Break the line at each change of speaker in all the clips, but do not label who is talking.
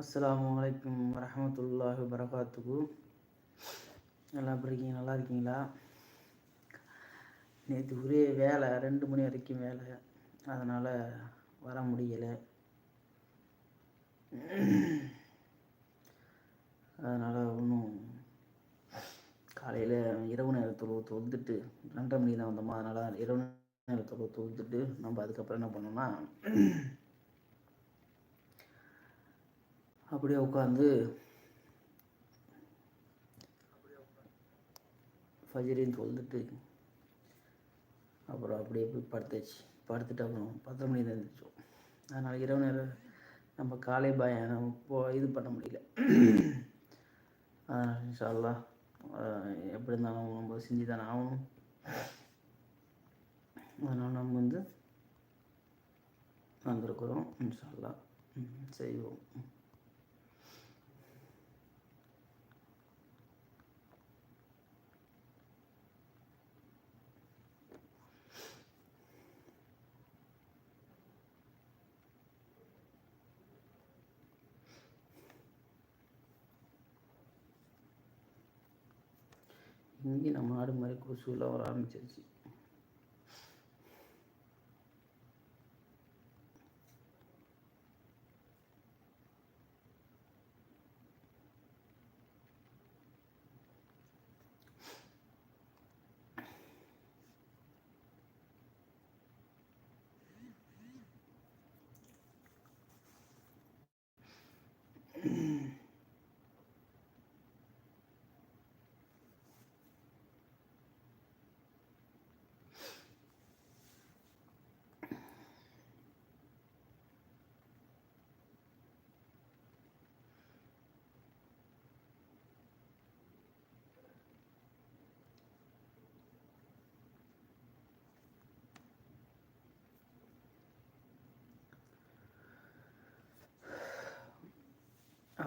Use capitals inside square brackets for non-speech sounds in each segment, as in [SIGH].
அஸ்லாம் வலைக்கம் வரமத்துல்லாஹ் வரகாத்துக்கு நல்லா எப்படி இருக்கீங்க நல்லா இருக்கீங்களா? நேற்று ஒரே வேலை ரெண்டு மணி வரைக்கும் வேலை. அதனால் வர முடியலை. அதனால் ஒன்றும் காலையில் இரவு நேரத்தில் தொழுதுட்டு ரெண்டரை மணிக்கு தான் வந்தோமா? அதனால் இரவு நேரத்தில் தொழுதுட்டு நம்ம அதுக்கப்புறம் என்ன பண்ணோம்னா அப்படியே உட்காந்து ஃபஜரையும் தொழுதுட்டு அப்புறம் அப்படியே போய் படுத்துச்சு. படுத்துட்டு அப்புறம் பத்தரை மணி தான் எழுந்திரிச்சோம். அதனால் இரவு நேரம் நம்ம காலை பயம் நம்ம போ இது பண்ண முடியல. அதனால் இன்ஷால்லா எப்படி இருந்தாலும் நம்ம செஞ்சு தானே ஆகணும். அதனால் நம்ம வந்து வந்திருக்கிறோம். இன்ஷால்லா செய்வோம். இங்கே நம்ம நாடு மாதிரி கொசுலாம் வர ஆரம்பிச்சிருச்சு.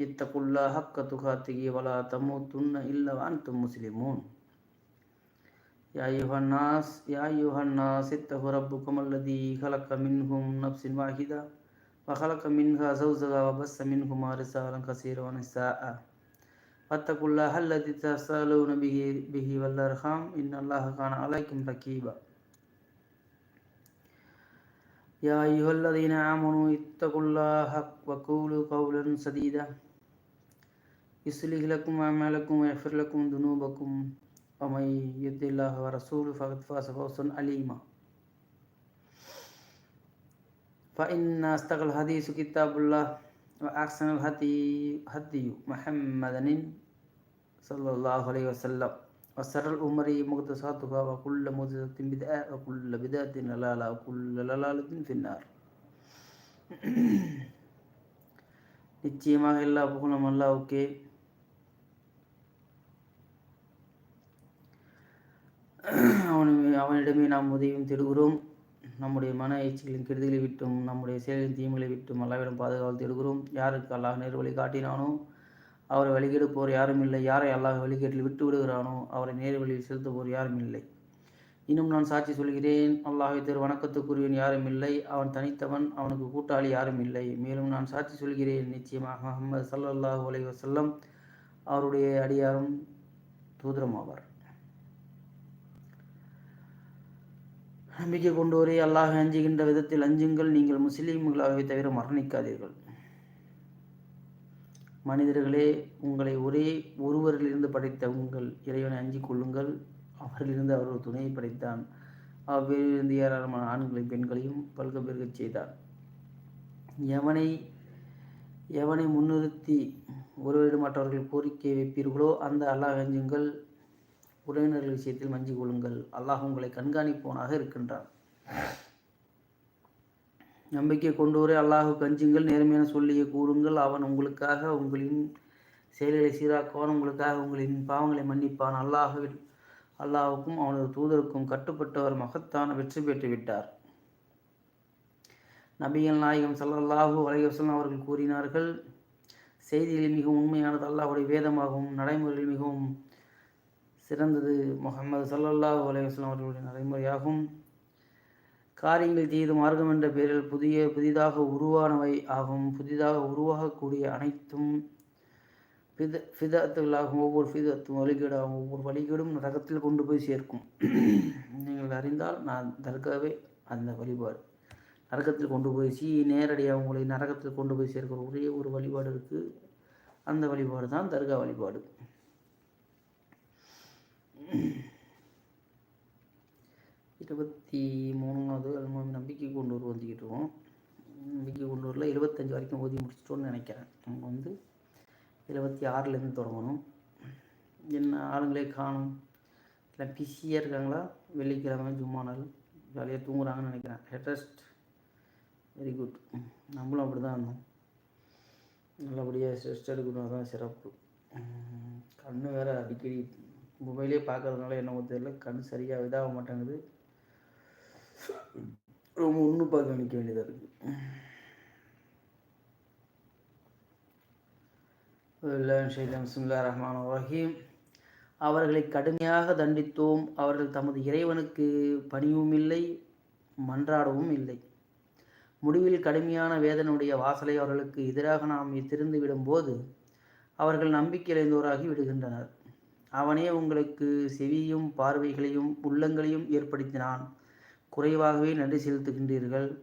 اتقوا الله حق تقاته ولا تموتن إلا وأنتم مسلمون. يا أيها الناس يا أيها الناس اتقوا ربكم الذي خلق منهم نفس واحدة وخلق منها زوجها وبث منهما رسالا كثيرا ونساء. واتقوا الله الذي تسألون به به والأرحام. إن الله كان عليكم رقيبا يا أيها الذين آمنوا اتقوا الله وقولوا قولا سديدا. يصلح لكم أعمالكم ويغفر لكم ذنوبكم ومن يطع الله ورسوله فقد فاز فوزا عليما فإن أصدق الحديث كتاب الله وأحسن الهدي هدي محمد صلى الله عليه وسلم وسر الأمور محدثاتها وكل محدثة بدعة وكل بدعة ضلالة وكل ضلالة في النار நிச்சயமாக எல்லா புகழும் அல்லாவுக்கே அவன் அவனிடமே நாம் உதவியும் தேடுகிறோம். நம்முடைய மன எச்சிகளின் கெடுதலை விட்டும் நம்முடைய செயலின் தீமைகளை விட்டும் அல்லாவிடம் பாதுகாவல் தேடுகிறோம். யாருக்கு அல்லாஹ் நேர் வழி காட்டினானோ அவரை வழிகெடுப்போர் யாரும் இல்லை. யாரை அல்லாஹ் வழிகேட்டில் விட்டு விடுகிறானோ அவரை நேர் வழியில் செலுத்துவோர் யாரும் இல்லை. இன்னும் நான் சாட்சி சொல்கிறேன். அல்லாஹை திரு வணக்கத்துக்குரியவன் யாரும் இல்லை. அவன் தனித்தவன் அவனுக்கு கூட்டாளி யாரும் இல்லை. மேலும் நான் சாட்சி சொல்கிறேன். நிச்சயமாக முகமது சல்லாஹூ அலை வசல்லம் அவருடைய அடியாரும் தூதரம் நம்பிக்கை கொண்டோரே அல்லாஹ் அஞ்சுகின்ற விதத்தில் அஞ்சுங்கள் நீங்கள் முஸ்லீம்களாகவே தவிர மரணிக்காதீர்கள். மனிதர்களே உங்களை ஒரே ஒருவரிலிருந்து படைத்த உங்கள் இறைவனை அஞ்சிக் கொள்ளுங்கள். அவரிலிருந்து அவர் ஒரு துணையை படைத்தான். அவ்வேறிலிருந்து ஏராளமான ஆண்களையும் பெண்களையும் பல்க பெருகச் செய்தான் எவனை எவனை முன்னிறுத்தி ஒருவரிடம் மற்றவர்கள் கோரிக்கை வைப்பீர்களோ அந்த அல்லாஹ் அஞ்சுங்கள். உறவினர்கள் விஷயத்தில் மஞ்சி கொள்ளுங்கள். அல்லாஹ் உங்களை கண்காணிப்பவனாக இருக்கின்றான். நம்பிக்கை கொண்டோரே அல்லாஹு கஞ்சுங்கள். நேர்மையான சொல்லிய கூறுங்கள். அவன் உங்களுக்காக உங்களின் செயல்களை சீராக்குவான். உங்களுக்காக உங்களின் பாவங்களை மன்னிப்பான். அல்லாஹுவின் அல்லாஹுக்கும் அவனது தூதருக்கும் கட்டுப்பட்டவர் மகத்தான வெற்றி பெற்று விட்டார் நபிகள் நாயகம் சல்லல்லாஹூ அலைவசம் அவர்கள் கூறினார்கள் செய்திகளில் மிகவும் உண்மையானது அல்லாஹுடைய வேதமாகவும் நடைமுறையில் மிகவும் சிறந்தது முகமது சல்லல்லாஹூ அலைவாஸ்லாம் அவர்களுடைய நடைமுறையாகும். காரியங்கள் செய்து மார்க்கம் என்ற பெயரில் புதிய புதிதாக உருவானவை ஆகும். புதிதாக உருவாகக்கூடிய அனைத்தும் ஃபித ஃபிதத்துகளாகும் ஒவ்வொரு ஃபிதத்தும் வழிகேடாகும். ஒவ்வொரு வழிகேடும் நரகத்தில் கொண்டு போய் சேர்க்கும். நீங்கள் அறிந்தால் நான் தர்காவே அந்த வழிபாடு. நரகத்தில் கொண்டு போய் சீ நேரடியாக உங்களை நரகத்தில் கொண்டு போய் சேர்க்கிற ஒரே ஒரு வழிபாடு இருக்குது அந்த வழிபாடு தான் தர்கா வழிபாடு. இருபத்தி மூணாவது அல்மாமி நம்பிக்கை கொண்டூர் வந்துக்கிட்டு இருக்கோம். நம்பிக்கை கொண்டூரில் இருபத்தஞ்சி வரைக்கும் ஓதி முடிச்சிட்டோன்னு நினைக்கிறேன். நம்ம வந்து இருபத்தி ஆறுலேருந்து தொடங்கணும். என்ன ஆளுங்களே காணும். இல்லை பிஸியாக இருக்காங்களா? வெள்ளிக்கிழமை ஜும்மா நாள். ஜாலியாக தூங்குறாங்கன்னு நினைக்கிறேன். ஹெட்ரஸ்ட் வெரி குட் நம்மளும் அப்படி தான் இருந்தோம். நல்லபடியாக ரெஸ்ட் எடுக்கணும். தான் சிறப்பு. கண் வேறு அடிக்கடி மொபைலே பார்க்கறதுனால என்னமோ தெரியல. கண் சரியாக இதாக மாட்டேங்குது ரொம்ப உன்னுப்பாக கவனிக்க வேண்டியதாக இருக்குது ரஹ்மான் ரஹீம். அவர்களை கடுமையாக தண்டித்தோம். அவர்கள் தமது இறைவனுக்கு பணியும் இல்லை மன்றாடவும் இல்லை. முடிவில் கடுமையான வேதனுடைய வாசலை அவர்களுக்கு எதிராக நாம் திறந்து விடும்போது அவர்கள் நம்பிக்கையிழந்தோராகி விடுகின்றனர். அவனே உங்களுக்கு செவியும் பார்வைகளையும் உள்ளங்களையும் ஏற்படுத்தினான். குறைவாகவே நன்றி செலுத்துகின்றீர்கள்.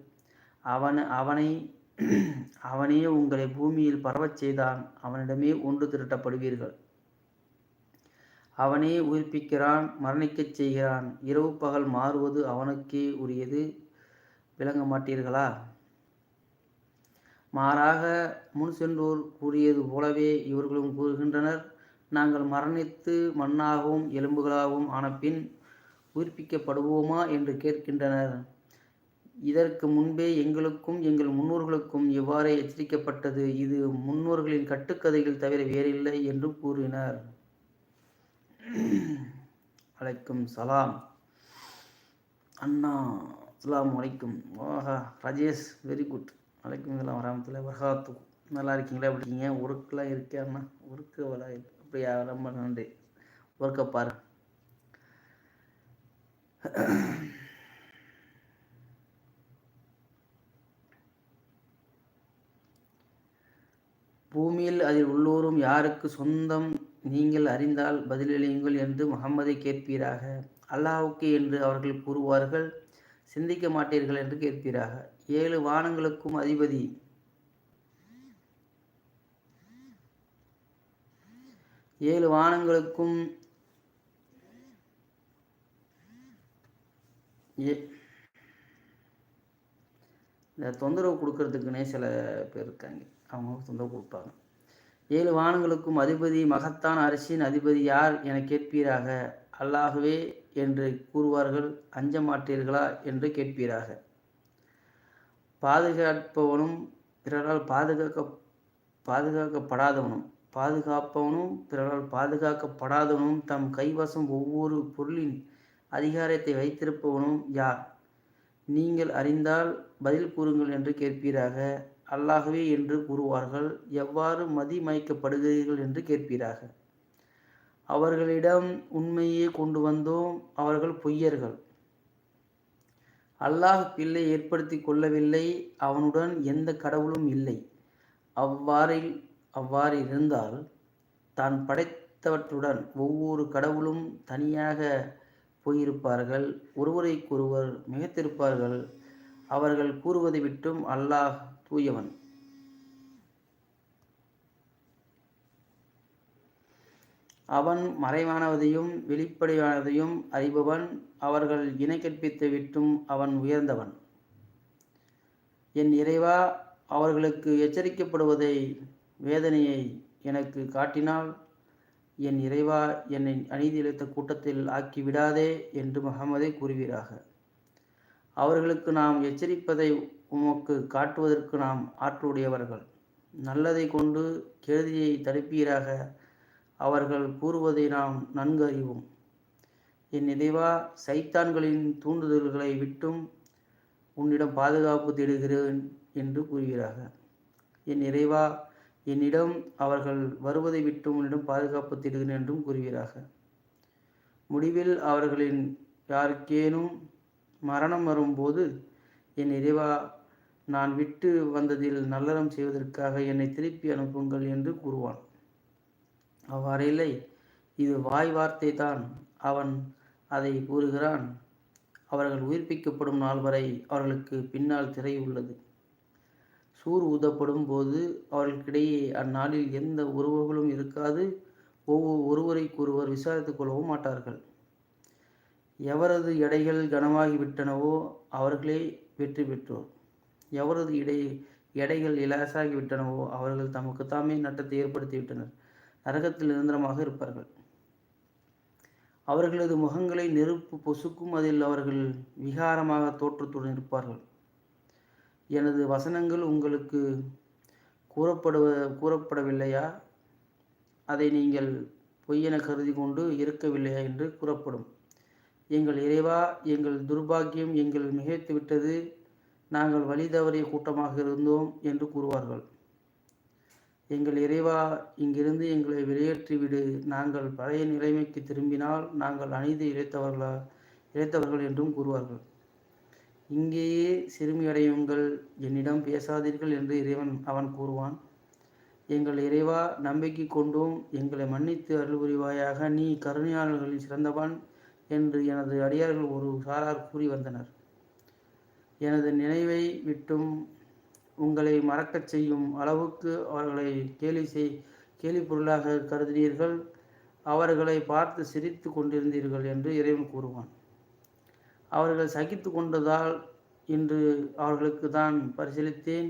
அவன் அவனை அவனே உங்களை பூமியில் பரவச் செய்தான். அவனிடமே ஒன்று திரட்டப்படுவீர்கள். அவனே உயிர்ப்பிக்கிறான் மரணிக்கச் செய்கிறான். இரவு பகல் மாறுவது அவனுக்கே உரியது. விளங்க மாட்டீர்களா? மாறாக முன் சென்றோர் கூறியது போலவே இவர்களும் கூறுகின்றனர். நாங்கள் மரணித்து மண்ணாகவும் எலும்புகளாகவும் ஆன பின் உயிர்ப்பிக்கப்படுவோமா என்று கேட்கின்றனர். இதற்கு முன்பே எங்களுக்கும் எங்கள் முன்னோர்களுக்கும் இவ்வாறே எச்சரிக்கப்பட்டது? இது முன்னோர்களின் கட்டுக்கதைகள் தவிர வேறில்லை என்று கூறினர். அழைக்கும் சலாம். அண்ணா அஸ்லாம் வலைக்கும் ஓஹா ராஜேஷ் வெரி குட் வலைக்கும் இஸ்லாம் வரமத்துல. வரகாத்து நல்லா இருக்கீங்களா? எப்படி இருக்கீங்க? ஒர்க்கெலாம் இருக்கே அண்ணா. ஒர்க்கு வலா அப்படியா? ரொம்ப நன்றி. ஒர்க்கை பாரு [CLEARS THROAT] பூமியில் அதில் உள்ளோரும் யாருக்கு சொந்தம்? நீங்கள் அறிந்தால் பதிலளியுங்கள் என்று முகம்மதை கேட்பீராக. அல்லாஹுக்கு என்று அவர்கள் கூறுவார்கள் சிந்திக்க மாட்டீர்கள் என்று கேட்பீராக. ஏழு வானங்களுக்கும் அதிபதி. ஏழு வானங்களுக்கும் ஏ. இந்த தொந்தரவு கொடுக்கறதுக்குன்னே சில பேர் இருக்காங்க. அவங்க தொந்தரவு கொடுப்பாங்க. ஏழு வானங்களுக்கும் அதிபதி மகத்தான் அரசின் அதிபதி யார் என கேட்பீராக? அல்லாகவே என்று கூறுவார்கள் அஞ்ச மாட்டீர்களா என்று கேட்பீராக. பாதுகாப்பவனும் பிறரால் பாதுகாக்க பாதுகாக்கப்படாதவனும் பாதுகாப்பவனும் பிறரால் பாதுகாக்கப்படாதவனும் தம் கைவசம் ஒவ்வொரு பொருளின் அதிகாரத்தை வைத்திருப்பவனும் யார்? நீங்கள் அறிந்தால் பதில் கூறுங்கள் என்று கேட்பீராக. அல்லாகவே என்று கூறுவார்கள் எவ்வாறு மதிமயக்கப்படுகிறீர்கள் என்று கேட்பீராக. அவர்களிடம் உண்மையே கொண்டு வந்தோம் அவர்கள் பொய்யர்கள். அல்லாஹ் பிள்ளை ஏற்படுத்தி கொள்ளவில்லை அவனுடன் எந்த கடவுளும் இல்லை. அவ்வாறில் அவ்வாறு இருந்தால் தான் படைத்தவற்றுடன் ஒவ்வொரு கடவுளும் தனியாக போயிருப்பார்கள். ஒருவரைக்கொருவர் மிகத்திருப்பார்கள் அவர்கள் கூறுவதை விட்டும் அல்லாஹ் தூயவன். அவன் மறைவானவதையும் வெளிப்படையானதையும் அறிபவன். அவர்கள் இணை கற்பித்து விட்டும் அவன் உயர்ந்தவன். என் இறைவா அவர்களுக்கு எச்சரிக்கப்படுவதை வேதனையை எனக்கு காட்டினால் என் இறைவா என்னை அநீதியிழைத்த கூட்டத்தில் ஆக்கி விடாதே என்று முகமதை கூறுவீராக. அவர்களுக்கு நாம் எச்சரிப்பதை உமக்கு காட்டுவதற்கு நாம் ஆற்றுடையவர்கள் நல்லதை கொண்டு கேள்வியை தடுப்பீராக. அவர்கள் கூறுவதை நாம் நன்கு அறிவோம். என் இறைவா சைத்தான்களின் தூண்டுதல்களை விட்டும் உன்னிடம் பாதுகாப்பு தேடுகிறேன் என்று கூறுகிறார்கள் என் இறைவா என்னிடம் அவர்கள் வருவதை விட்டு உன்னிடம் பாதுகாப்பு தேடுகிறேன் என்றும் கூறுவீராக. முடிவில் அவர்களின் யாருக்கேனும் மரணம் வரும்போது என் இறைவா நான் விட்டு வந்ததில் நல்லறம் செய்வதற்காக என்னை திருப்பி அனுப்புங்கள் என்று கூறுவான். அவ்வாறில்லை இது வாய் வார்த்தை தான் அவன் அதை கூறுகிறான். அவர்கள் உயிர்ப்பிக்கப்படும் நாள் வரை அவர்களுக்கு பின்னால் திரை உள்ளது சூர் ஊதப்படும் போது அவர்களுக்கிடையே அந்நாளில் எந்த உறவுகளும் இருக்காது. ஒவ்வொரு ஒருவரைக்கொருவர் விசாரித்துக் கொள்ளவும் மாட்டார்கள். எவரது எடைகள் கனமாகிவிட்டனவோ அவர்களே வெற்றி பெற்றோர். எவரது இடை எடைகள் இலசாகிவிட்டனவோ அவர்கள் தமக்கு தாமே நட்டத்தை ஏற்படுத்திவிட்டனர். நரகத்தில் நிரந்தரமாக இருப்பார்கள். அவர்களது முகங்களை நெருப்பு பொசுக்கும் அதில் அவர்கள் விகாரமாக தோற்றத்துடன் இருப்பார்கள். எனது வசனங்கள் உங்களுக்கு கூறப்படுவ கூறப்படவில்லையா? அதை நீங்கள் பொய்யென கருதி கொண்டு இருக்கவில்லையா என்று கூறப்படும். எங்கள் இறைவா எங்கள் துர்பாக்கியம் எங்கள் மிகைத்து விட்டது. நாங்கள் வழி தவறிய கூட்டமாக இருந்தோம் என்று கூறுவார்கள். எங்கள் இறைவா இங்கிருந்து எங்களை வெளியேற்றிவிடு நாங்கள் பழைய நிலைமைக்கு திரும்பினால் நாங்கள் அநீதி இழைத்தவர்களா இழைத்தவர்கள் என்றும் கூறுவார்கள். இங்கேயே சிறுமியடையுங்கள் என்னிடம் பேசாதீர்கள் என்று இறைவன் அவன் கூறுவான். எங்கள் இறைவா நம்பிக்கை கொண்டோம் எங்களை மன்னித்து அருள்புரிவாயாக. நீ கருணையாளர்களில் சிறந்தவன் என்று எனது அடியார்கள் ஒரு சாரார் கூறி வந்தனர். எனது நினைவை விட்டும் உங்களை மறக்கச் செய்யும் அளவுக்கு அவர்களை கேலி செய் கேலி பொருளாக கருதினீர்கள். அவர்களை பார்த்து சிரித்து கொண்டிருந்தீர்கள் என்று இறைவன் கூறுவான். அவர்கள் சகித்து கொண்டதால் இன்று அவர்களுக்கு தான் பரிசீலித்தேன்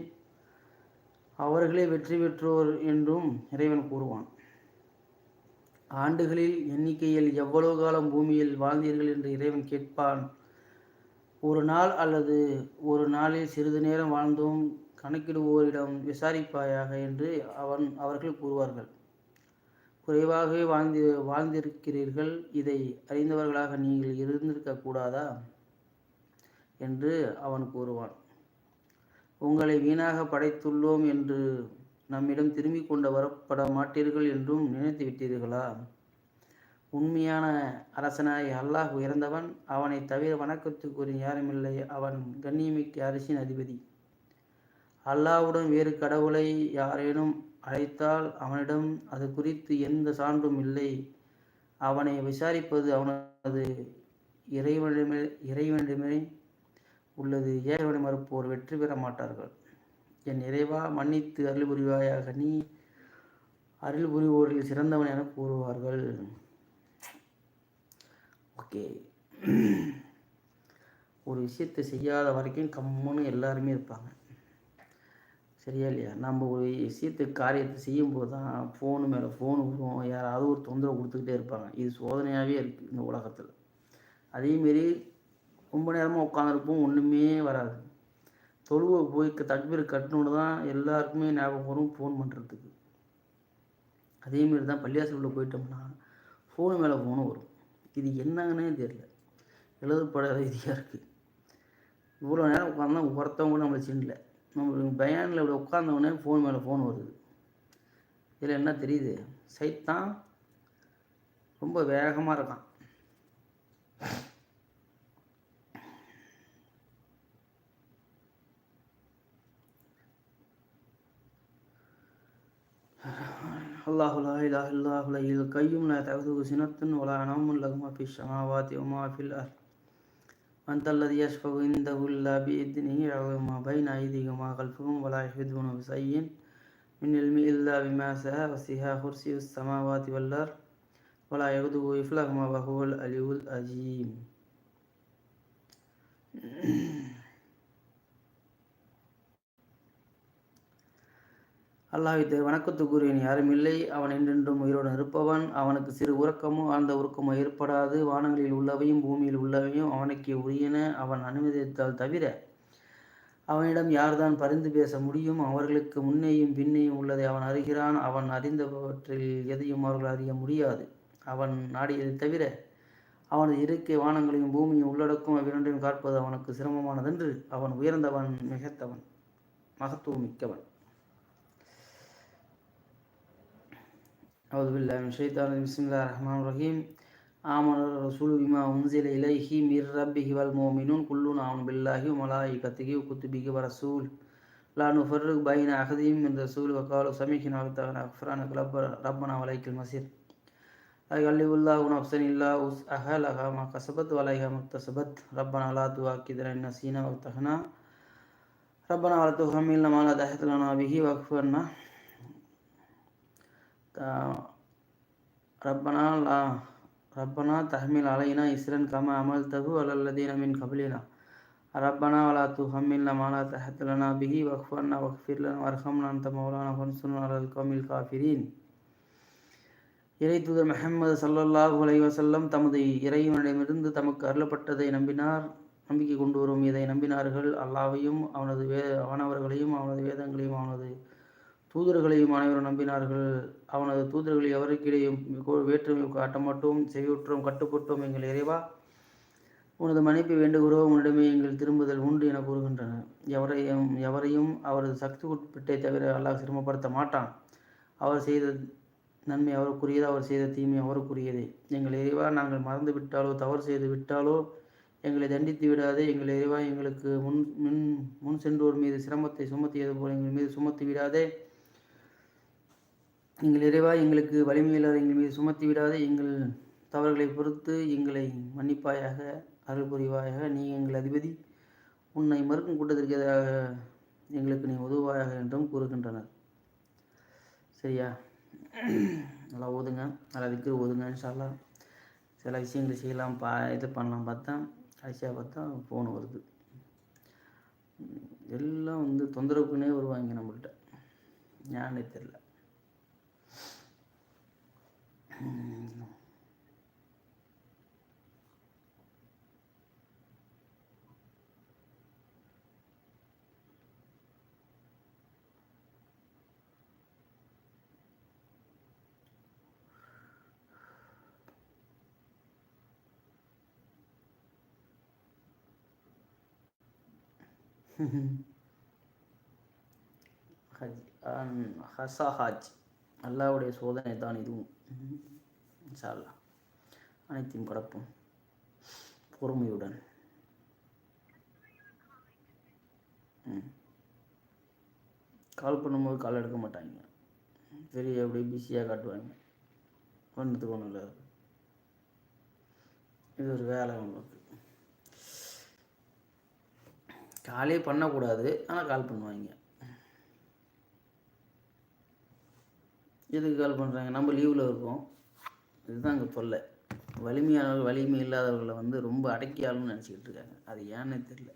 அவர்களே வெற்றி பெற்றோர் என்றும் இறைவன் கூறுவான். ஆண்டுகளில் எண்ணிக்கையில் எவ்வளவு காலம் பூமியில் வாழ்ந்தீர்கள் என்று இறைவன் கேட்பான். ஒரு நாள் அல்லது ஒரு நாளில் சிறிது நேரம் வாழ்ந்தோம் கணக்கிடுவோரிடம் விசாரிப்பாயாக என்று அவன் அவர்கள் கூறுவார்கள். குறைவாகவே வாழ்ந்து வாழ்ந்திருக்கிறீர்கள். இதை அறிந்தவர்களாக நீங்கள் இருந்திருக்க கூடாதா? என்று அவன் கூறுவான். உங்களை வீணாக படைத்துள்ளோம் என்று நம்மிடம் திரும்பிக் கொண்டு வரப்பட மாட்டீர்கள் என்றும் நினைத்து விட்டீர்களா? உண்மையான அரசனாய் அல்லாஹ் உயர்ந்தவன். அவனை தவிர வணக்கத்துக்குரிய யாருமில்லை. அவன் கண்ணியமிக்க அரசின் அதிபதி. அல்லாவுடன் வேறு கடவுளை யாரேனும் அழைத்தால் அவனிடம் அது குறித்து எந்த சான்றும் இல்லை. அவனை விசாரிப்பது அவனது இறைவனிடமே இறைவனிடமே உள்ளது. ஏகவனை மறுப்போர் வெற்றி பெற மாட்டார்கள். என் இறைவா மன்னித்து அருள் புரிவாயாக. நீ அருள் புரிவோரில் சிறந்தவன் என கூறுவார்கள். ஓகே. ஒரு விஷயத்தை செய்யாத வரைக்கும் கம்முன்னு எல்லாருமே இருப்பாங்க. சரியா இல்லையா? நம்ம ஒரு விஷயத்துக்கு காரியத்தை செய்யும்போது தான் ஃபோனு மேலே ஃபோனு வரும். யாராவது ஒரு தொந்தரவு கொடுத்துக்கிட்டே இருப்பாங்க. இது சோதனையாகவே இருக்குது இந்த உலகத்தில். அதேமாரி ரொம்ப நேரமாக உட்காந்துருப்போம் ஒன்றுமே வராது. தொழுவை போய் தக்பீர் கட்டணுன்னு தான் எல்லாருக்குமே ஞாபகம் வரும் ஃபோன் பண்ணுறதுக்கு அதேமாரி தான் பள்ளியாசலில் போயிட்டோம்னா ஃபோனு மேலே ஃபோனு வரும். இது என்னங்கன்னே தெரியல. எழுதப்பட ரீதியாக [LAUGHS] இருக்குது இவ்வளோ நேரம் உட்காந்தா ஒருத்தவங்க கூட நம்மளை சின்னல நம்மளுக்கு பயானில் இப்படி உட்காந்தவொடனே ஃபோன் மேலே ஃபோன் வருது. இதில் என்ன தெரியுது? சைத்தான் ரொம்ப வேகமாக இருக்கான். அல்லாஹுலா லா இலாஹ் இல்லாஹுல இல் கையும் லா தகுது சினத்துன் ஒலா அனாமுன் லகுமா ஃபிஷ் அமாவாத்தி உமா أنت الذي يشفع عنده إلا بإذنه يعلم ما بين أيديهم وما خلفهم ولا يحيطون بشيء من علم إلا بما شاء وسع كرسي السماوات والأرض ولا يغدو إفلهما وهو العلي العظيم அல்லாஹ் வணக்கத்துக்குரியன் யாரும் இல்லை. அவன் என்றென்றும் உயிரோடு இருப்பவன். அவனுக்கு சிறு உறக்கமும் ஆழ்ந்த உறக்கமோ ஏற்படாது. வானங்களில் உள்ளவையும் பூமியில் உள்ளவையும் அவனுக்கு உரியன. அவன் அனுமதித்தால் தவிர அவனிடம் யார்தான் பரிந்து பேச முடியும்? அவர்களுக்கு முன்னேயும் பின்னேயும் உள்ளதை அவன் அறிகிறான். அவன் அறிந்தவற்றில் எதையும் அவர்கள் அறிய முடியாது. அவன் நாடியதை தவிர அவனது இருக்கை வானங்களையும் பூமியும் உள்ளடக்கும். அவ்விரண்டையும் காப்பது அவனுக்கு சிரமமானதென்று அவன் உயர்ந்தவன் மிகத்தவன் மகத்துவம் أعوذ بالله من الشيطان بسم الله الرحمن الرحيم. آمن الرسول بما أنزل إليه من ربه والمؤمنون كلنا آمن بالله وملائكته وكتبه ورسوله. لا نفرق بين أحد من رسول وقالوا سمعنا وأطعنا. غفرانك ربنا وإليك المصير. لا يكلف الله نفسا إلا وسعها. لها ما كسبت وعليها ما اكتسبت. ربنا لا تؤاخذنا إن نسينا وأخطأنا ربنا ولا تحملنا ما لا طاقة لنا به وأعف عنا. ரப்பனா லா ரப்பனா தஹமில் அலையினா இஸ்ரன் கம அமல் தகு அலல்லதீன மின் கபிலினா. ரப்பனா வலா துஹம்மில்னா மாலா தஹத்துலனா பிஹி வக்ஃபன்னா வக்ஃபிர்லனா வர்ஹம்னா அந்த மௌலானா ஃபன்சுன் அலல் கமில் காஃபிரீன். இறை தூதர் மெஹமது சல்லல்லாஹு அலை தமது இறைவனிடமிருந்து தமக்கு அருளப்பட்டதை நம்பினார். நம்பிக்கை கொண்டு வரும் இதை நம்பினார்கள். அல்லாவையும் அவனது வே அவனவர்களையும் அவனது வேதங்களையும் அவனது தூதர்களையும் அனைவரும் நம்பினார்கள். அவனது தூதர்கள் எவருக்கிடையும் வேற்றுமை காட்டமாட்டோம் செய்யுற்றோம் செவியுற்றோம் கட்டுப்பட்டோம் எங்கள் இறைவா உனது மன்னிப்பை வேண்டுகிறோம். உன்னிடமே எங்கள் திரும்புதல் உண்டு என கூறுகின்றன. எவரையும் எவரையும் அவரது சக்தி உட்பட்டை தவிர அல்லாஹ் சிரமப்படுத்த மாட்டான். அவர் செய்த நன்மை அவருக்குரியது அவர் செய்த தீமை அவருக்குரியதே. எங்கள் இறைவா நாங்கள் மறந்து விட்டாலோ தவறு செய்து விட்டாலோ எங்களை தண்டித்து விடாதே. எங்கள் இறைவா எங்களுக்கு முன் முன் முன் சென்றோர் மீது சிரமத்தை சுமத்தியது போல் எங்கள் மீது சுமத்தி விடாதே. நீங்கள் இறைவா எங்களுக்கு வலிமையில்லாத எங்கள் மீது சுமத்தி விடாத எங்கள் தவறுகளை பொறுத்து எங்களை மன்னிப்பாயாக அருள் புரிவாயாக நீ எங்கள் அதிபதி. உன்னை மறுக்கும் கூட்டத்திற்கு எதிராக எங்களுக்கு நீ உதவாயாக என்றும் கூறுகின்றனர். சரியா? நல்லா ஓதுங்க. நல்லா விற்கிற ஓதுங்க சொல்லலாம் சில விஷயங்கள் செய்யலாம் பா இது பண்ணலாம் பார்த்தா கடைசியாக பார்த்தா ஃபோன் வருது. எல்லாம் வந்து தொந்தரவுக்குன்னே வருவாங்க நம்மள்கிட்ட ஞானே தெரில ஹஜ் ஹசா ஹாஜ் அல்லாவுடைய சோதனை தான் இதுவும் இன்ஷால்லா அனைத்தையும் கடப்போம் பொறுமையுடன். ம். கால் பண்ணும்போது கால் எடுக்க மாட்டாங்க. சரி அப்படியே பிஸியாக காட்டுவாங்க. பண்ணுறதுக்கு ஒன்றும் இல்லை இது ஒரு வேலை உங்களுக்கு. காலே பண்ணக்கூடாது ஆனால் கால் பண்ணுவாங்க. எதுக்கு கால் பண்ணுறாங்க நம்ம லீவில் இருக்கோம். இதுதான் அங்கே தொல்லை. வலிமையானவர்கள் வலிமை இல்லாதவர்களை வந்து ரொம்ப அடக்கியாலும் நினச்சிக்கிட்டு இருக்காங்க. அது ஏன்னே தெரியல.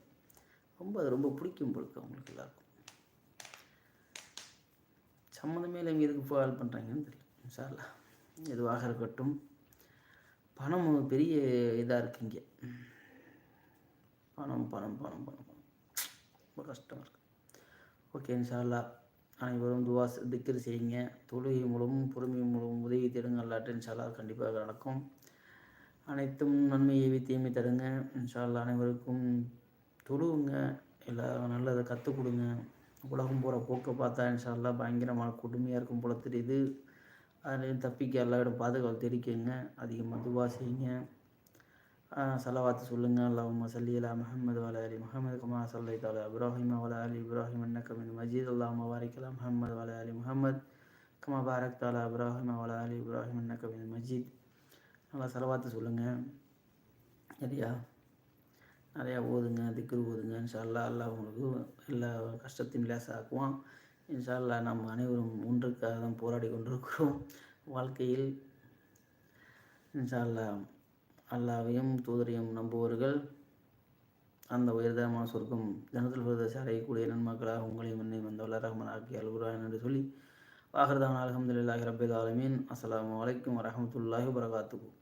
ரொம்ப அது ரொம்ப பிடிக்கும் பொழுது அவங்களுக்கு எல்லாருக்கும். சம்மந்தமே இல்லை இவங்க எதுக்கு கால் பண்ணுறாங்கன்னு தெரியல. சார்லா எதுவாக இருக்கட்டும். பணம் பெரிய இதாக இருக்கு இங்கே. பணம் பணம் பணம் பணம் பணம். ரொம்ப கஷ்டமாக இருக்குது ஓகே இன்ஷால்லா அனைவரும் துவா திக்கர் செய்யுங்க தொழுகை மூலமும் பொறுமை மூலமும் உதவி தேடுங்க அல்லாட்டு இன்ஷால்லா கண்டிப்பாக நடக்கும். அனைத்தும் நன்மையை தீமை தருங்க இன்ஷால்லா அனைவருக்கும் தொழுவுங்க. எல்லா நல்லதை கற்றுக் கொடுங்க. உலகம் போகிற போக்கை பார்த்தா இன்ஷால்லா பயங்கரமான கொடுமையாக இருக்கும் போல தெரியுது. அதுலேயும் தப்பிக்க எல்லா இடம் பாதுகாப்பு தெரிவிக்கங்க அதிகமாக துவா செய்யுங்க. சலவாத்து சொல்லுங்கள் அல்லாஹ் சல்லி அலா முஹம்மது வல அலி முஹம்மது குமார் சல்லை தாலா இப்ராஹிம் வல அலி இப்ராஹிம் அன்னக்கமின் மஜீத். அல்லாஹ் பாரிக் அலா முஹம்மது வல அலி முஹம்மத் கமா பாரக் தாலா இப்ராஹிம் வல அலி இப்ராஹிம் அன்னக்கமின் மஜீத். நல்லா சலவாத்து சொல்லுங்கள் சரியா? நிறையா ஓதுங்க திக்ரு ஓதுங்க. இன்ஷால்லா அல்லாஹ் உங்களுக்கு எல்லா கஷ்டத்தையும் லேசாக்குவான். இன்ஷால்லா நம்ம அனைவரும் ஒன்றுக்காக தான் போராடி கொண்டிருக்கிறோம். வாழ்க்கையில் இன்ஷால்லா அல்லாவையும் தூதரையும் நம்புவர்கள். அந்த உயர்தரமான சொர்க்கம் ஜனத்தில் பிரதேச அடையக்கூடிய நன்மக்களாக உங்களையும் என்னை வந்தவள்ள ரஹ்மன் ஆக்கி அல்குரான் என்று சொல்லி வாகர்தான் அலமதுல்லாஹி ரபில் ஆலமீன். அஸ்லாம் வலைக்கம் வரமத்துல்லாஹி வரகாத்துக்கும்